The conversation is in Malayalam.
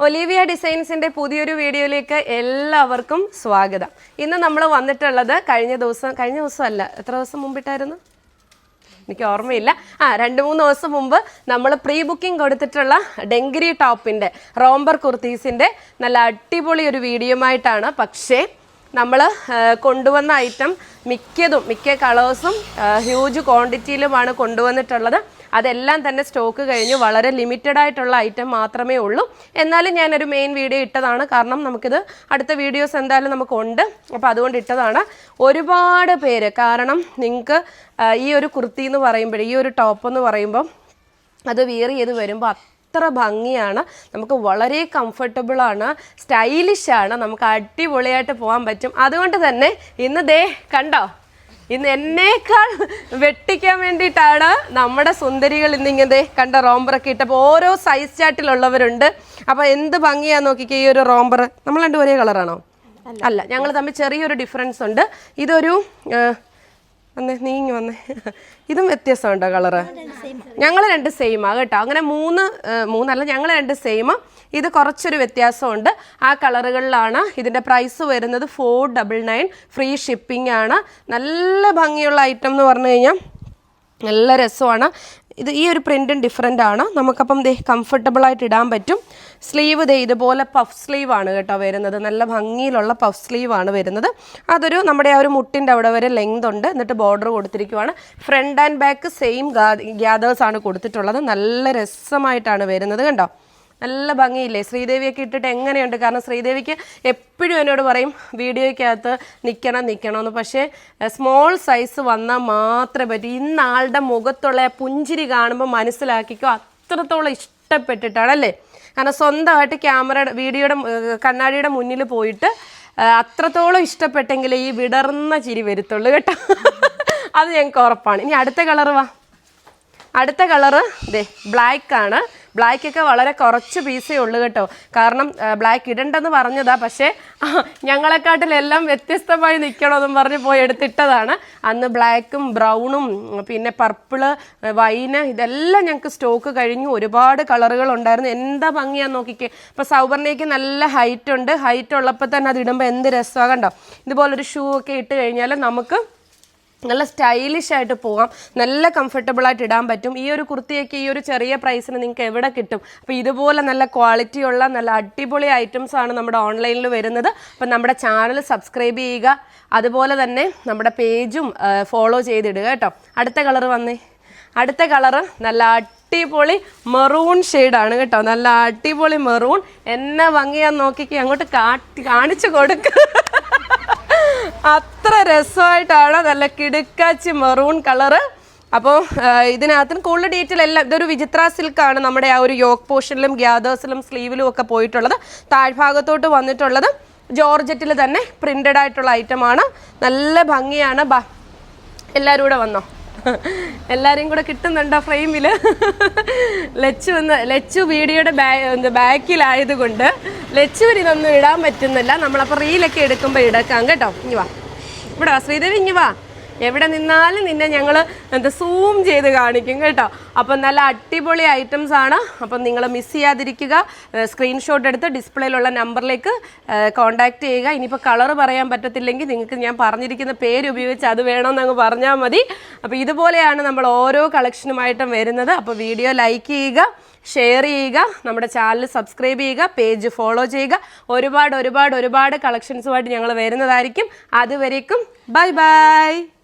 ഒലീവിയ ഡിസൈൻസിന്റെ പുതിയൊരു വീഡിയോയിലേക്ക് എല്ലാവർക്കും സ്വാഗതം. ഇന്ന് നമ്മൾ വന്നിട്ടുള്ളത് കഴിഞ്ഞ ദിവസം കഴിഞ്ഞ ദിവസം അല്ല എത്ര ദിവസം മുമ്പിട്ടായിരുന്നു? എനിക്ക് ഓർമ്മയില്ല. ആ രണ്ട് മൂന്ന് ദിവസം മുമ്പ് നമ്മൾ പ്രീ ബുക്കിംഗ് കൊടുത്തിട്ടുള്ള ഡെങ്കിരി ടോപ്പിന്റെ റോംബർ കുർത്തീസിന്റെ നല്ല അടിപൊളി ഒരു വീഡിയോമായിട്ടാണ് പക്ഷേ നമ്മൾ കൊണ്ടുവന്ന ഐറ്റം മിക്കതും മിക്ക കളേഴ്സും ഹ്യൂജ് ക്വാണ്ടിറ്റിയിലുമാണ് കൊണ്ടുവന്നിട്ടുള്ളത്. അതെല്ലാം തന്നെ സ്റ്റോക്ക് കഴിഞ്ഞു വളരെ ലിമിറ്റഡ് ആയിട്ടുള്ള ഐറ്റം മാത്രമേ ഉള്ളൂ. എന്നാലും ഞാനൊരു മെയിൻ വീഡിയോ ഇട്ടതാണ്. കാരണം നമുക്കിത് അടുത്ത വീഡിയോസ് എന്തായാലും നമുക്കുണ്ട്. അപ്പോൾ അതുകൊണ്ട് ഇട്ടതാണ്. ഒരുപാട് പേര് കാരണം നിങ്ങൾക്ക് ഈ ഒരു കുർത്തി എന്ന് പറയുമ്പോൾ ഈ ഒരു ടോപ്പ് എന്ന് പറയുമ്പോൾ അത് വിയർ ചെയ്ത് വരുമ്പോൾ അത്ര ഭംഗിയാണ്. നമുക്ക് വളരെ കംഫർട്ടബിളാണ് സ്റ്റൈലിഷാണ് നമുക്ക് അടിപൊളിയായിട്ട് പോകാൻ പറ്റും. അതുകൊണ്ട് തന്നെ ഇന്ന് ദേ കണ്ടോ? ഇന്ന് എന്നേക്കാൾ വെട്ടിക്കാൻ വേണ്ടിയിട്ടാണ് നമ്മുടെ സുന്ദരികൾ ഇന്നിങ്ങനെ കണ്ട റോംബറൊക്കെ ഇട്ടപ്പോൾ ഓരോ സൈസ് ചാട്ടിലുള്ളവരുണ്ട് അപ്പോൾ എന്ത് ഭംഗിയാന്ന് നോക്കിക്കേ ഈ ഒരു റോംബർ നമ്മൾ രണ്ട് ഒരേ കളറാണോ അല്ല. ഞങ്ങൾ തമ്മിൽ ചെറിയൊരു ഡിഫറൻസ് ഉണ്ട്. ഇതൊരു വന്നേ നീങ്ങി വന്നേ. ഇതും വ്യത്യസ്തമുണ്ടോ കളറ്? ഞങ്ങൾ രണ്ട് സെയിമാ കേട്ടോ. അങ്ങനെ മൂന്ന് മൂന്നല്ല ഞങ്ങൾ രണ്ട് സെയിം ഇത് കുറച്ചൊരു വ്യത്യാസമുണ്ട്. ആ കളറുകളിലാണ് ഇതിന്റെ പ്രൈസ് വരുന്നത് four double nine free shipping ആണ്. നല്ല ഭംഗിയുള്ള ഐറ്റം എന്ന് പറഞ്ഞു കഴിഞ്ഞാൽ നല്ല രസമാണ്. ഇത് ഈ ഒരു പ്രിന്റും ഡിഫറെന്റ് ആണ്. നമുക്കപ്പം ദേ കംഫർട്ടബിൾ ആയിട്ട് ഇടാൻ പറ്റും. സ്ലീവ് ദേ ഇതുപോലെ പഫ് സ്ലീവ് ആണ് കേട്ടോ വരുന്നത്. നല്ല ഭംഗിയിലുള്ള പഫ് സ്ലീവ് ആണ് വരുന്നത്. അതൊരു നമ്മുടെ ആ ഒരു മുട്ടിന്റെ അവിടെ വരെ ലെങ്ത് ഉണ്ട്. എന്നിട്ട് border കൊടുത്തിരിക്കുവാണ്. Front and back same gathers ആണ് കൊടുത്തിട്ടുള്ളത്. നല്ല രസമായിട്ടാണ് വരുന്നത് കണ്ടോ? നല്ല ഭംഗിയില്ലേ? ശ്രീദേവിയൊക്കെ ഇട്ടിട്ട് എങ്ങനെയുണ്ട്? കാരണം ശ്രീദേവിക്ക് എപ്പോഴും എന്നോട് പറയും വീഡിയോയ്ക്കകത്ത് നിൽക്കണം നിൽക്കണമെന്ന് പക്ഷേ സ്മോൾ സൈസ് വന്നാൽ മാത്രമേ പറ്റൂ. ഇന്ന് ആളുടെ മുഖത്തുള്ള പുഞ്ചിരി കാണുമ്പോൾ മനസ്സിലാക്കിക്കോ അത്രത്തോളം ഇഷ്ടപ്പെട്ടിട്ടാണ് അല്ലേ? കാരണം സ്വന്തമായിട്ട് ക്യാമറയുടെ വീഡിയോയുടെ കണ്ണാടിയുടെ മുന്നിൽ പോയിട്ട് അത്രത്തോളം ഇഷ്ടപ്പെട്ടെങ്കിൽ ഈ വിടർന്ന ചിരി വരുത്തുള്ളൂ കേട്ടോ. അത് ഞങ്ങൾക്ക് ഉറപ്പാണ്. ഇനി അടുത്ത കളർ വാ. അടുത്ത കളറ് ദേ ബ്ലാക്ക് ആണ്. ബ്ലാക്ക് ഒക്കെ വളരെ കുറച്ച് പീസേ ഉള്ളൂ കേട്ടോ. കാരണം ബ്ലാക്ക് ഇടണ്ടെന്ന് പറഞ്ഞതാ. പക്ഷേ ഞങ്ങളെക്കാട്ടിലെല്ലാം വ്യത്യസ്തമായി നിൽക്കണമെന്നും പറഞ്ഞ് പോയി എടുത്തിട്ടതാണ്. അന്ന് ബ്ലാക്കും ബ്രൗണും പിന്നെ പർപ്പിൾ വൈന് ഇതെല്ലാം ഞങ്ങൾക്ക് സ്റ്റോക്ക് കഴിഞ്ഞു. ഒരുപാട് കളറുകൾ ഉണ്ടായിരുന്നു. എന്താ ഭംഗിയാന്ന് നോക്കിക്കേ. ഇപ്പോൾ സൗബർണയ്ക്ക് നല്ല ഹൈറ്റ് ഉണ്ട്. ഹൈറ്റ് ഉള്ളപ്പോൾ തന്നെ അത് ഇടുമ്പോൾ എന്ത് രസമാണ് കണ്ടോ? ഇതുപോലൊരു ഷൂ ഒക്കെ ഇട്ട് കഴിഞ്ഞാൽ നമുക്ക് നല്ല സ്റ്റൈലിഷ് ആയിട്ട് പോകാം നല്ല കംഫർട്ടബിൾ ആയിട്ട് ഇടാൻ പറ്റും. ഈ ഒരു കുർത്തിയൊക്കെ ഈ ഒരു ചെറിയ പ്രൈസിന് നിങ്ങൾക്ക് എവിടെ കിട്ടും? അപ്പോൾ ഇതുപോലെ നല്ല ക്വാളിറ്റിയുള്ള നല്ല അടിപൊളി ഐറ്റംസ് ആണ് നമ്മുടെ ഓൺലൈനിൽ വരുന്നത്. അപ്പം നമ്മുടെ ചാനൽ സബ്സ്ക്രൈബ് ചെയ്യുക. അതുപോലെ തന്നെ നമ്മുടെ പേജും ഫോളോ ചെയ്തിടുക കേട്ടോ. അടുത്ത കളർ വന്നേ. അടുത്ത കളറ് നല്ല അടിപൊളി മെറൂൺ ഷെയ്ഡാണ് കേട്ടോ. നല്ല അടിപൊളി മെറൂൺ എന്നെ ഭംഗിയാന്ന് നോക്കിക്ക്. അങ്ങോട്ട് കാട്ടി കാണിച്ചു കൊടുക്കുക അത്ര രസമായിട്ടാണ് നല്ല കിടുക്കാച്ചി മെറൂൺ കളറ്. അപ്പോൾ ഇതിനകത്തിന് കൂടുതൽ ഡീറ്റെയിൽ എല്ലാം ഇതൊരു വിചിത്ര സിൽക്കാണ് നമ്മുടെ ആ ഒരു യോക്ക് പോർഷനിലും ഗ്യാദേഴ്സിലും സ്ലീവിലും ഒക്കെ പോയിട്ടുള്ളത്. താഴ്ഭാഗത്തോട്ട് വന്നിട്ടുള്ളത് ജോർജറ്റിൽ തന്നെ പ്രിന്റഡ് ആയിട്ടുള്ള ഐറ്റമാണ് നല്ല ഭംഗിയാണ്. ബാ എല്ലാവരും കൂടെ വന്നോ? എല്ലാവരെയും കൂടെ കിട്ടുന്നുണ്ടോ ഫ്രെയിമിൽ ലച്ചു വന്ന് ലച്ചു വീഡിയോയുടെ ബാ ബാക്കിലായതുകൊണ്ട്. ലച്ചുവിന് ഇതൊന്നും ഇടാൻ പറ്റുന്നില്ല. നമ്മളപ്പോൾ റീലൊക്കെ എടുക്കുമ്പോൾ ഇടക്കാം കേട്ടോ. ഇനി വാ. ഇവിടെ വാ ശ്രീദേവി ഇനി വാ. എവിടെ നിന്നാലും നിന്നെ ഞങ്ങൾ എന്താ സൂം ചെയ്ത് കാണിക്കും കേട്ടോ. അപ്പം നല്ല അടിപൊളി ഐറ്റംസ് ആണ്. അപ്പം നിങ്ങൾ മിസ് ചെയ്യാതിരിക്കുക. സ്ക്രീൻഷോട്ട് എടുത്ത് ഡിസ്പ്ലേയിലുള്ള നമ്പറിലേക്ക് കോൺടാക്റ്റ് ചെയ്യുക. ഇനിയിപ്പോൾ കളർ പറയാൻ പറ്റത്തില്ലെങ്കിൽ നിങ്ങൾക്ക് ഞാൻ പറഞ്ഞിരിക്കുന്ന പേര് ഉപയോഗിച്ച് അത് വേണമെന്ന് അങ്ങ് പറഞ്ഞാൽ മതി. അപ്പോൾ ഇതുപോലെയാണ് നമ്മൾ ഓരോ കളക്ഷനുമായിട്ടും വരുന്നത്. അപ്പോൾ വീഡിയോ ലൈക്ക് ചെയ്യുക. ഷെയർ ചെയ്യുക നമ്മുടെ ചാനൽ സബ്സ്ക്രൈബ് ചെയ്യുക പേജ് ഫോളോ ചെയ്യുക. ഒരുപാട് ഒരുപാട് ഒരുപാട് കളക്ഷൻസുമായിട്ട് ഞങ്ങൾ വരുന്നതായിരിക്കും. അതുവരേക്കും ബൈ ബൈ.